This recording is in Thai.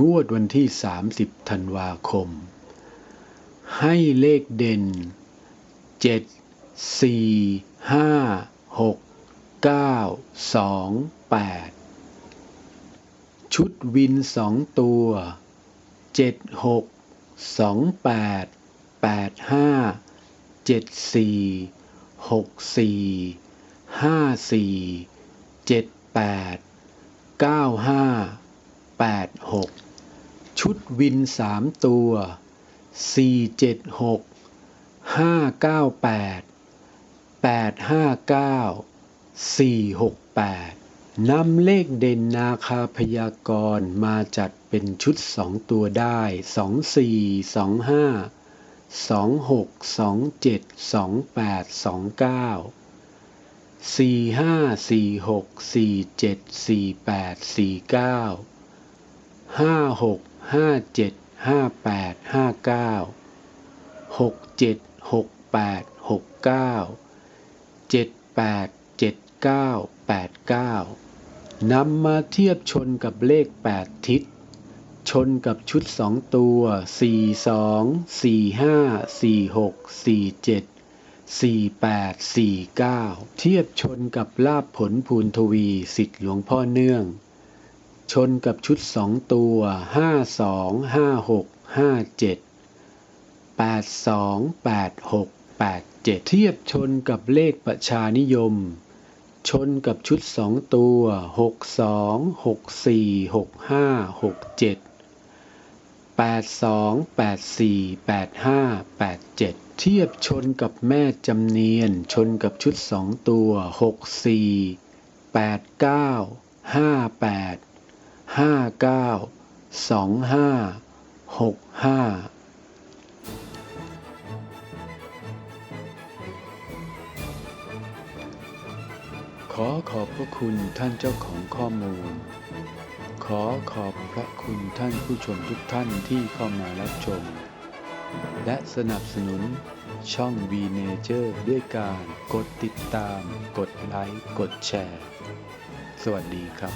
งวดวันที่ 30 ธันวาคม ให้เลขเด่น 7 4 5 6 9 2 8 ชุดวินสองตัว 7 6 2 8 8 5 7 4 6 4 5 4 7 8 9 5 8 6 ชุดวินสามตัว 4 7 6 5 9 8 8 5 9 4 6 8 นำเลขเด่นนาคาพยากรณ์มาจัดเป็นชุดสองตัวได้ 2 4 2 5 2 6 2 7 2 8 2 9สี่ ห้าเจ็ดห้าแปดห้าเก้าหกเจ็ดหกแปดหกเก้าเจ็ดแปดเจ็ดเก้าแปดเก้านำมาเทียบชนกับเลขแปดทิศ ชนกับชุดสองตัวสี่สองสี่ห้าสี่หกสี่เจ็ด4849เทียบชนกับลาบผลภูนทวีสิทธิหลวงพ่อเนื่อง ชนกับชุดสองตัว52 56 57 82 86 87เทียบชนกับเลขประชานิยม ชนกับชุดสองตัว62 64 65 67 82 84 85 87เทียบชนกับแม่จำเนียน ชนกับชุดสองตัว 64 89 58 59 25 65ขอขอบพระคุณท่านเจ้าของข้อมูล ขอขอบพระคุณท่านผู้ชมทุกท่านที่เข้ามารับชม และสนับสนุนช่อง V Nature ด้วยการกดติดตาม กดไลค์ กดแชร์ สวัสดีครับ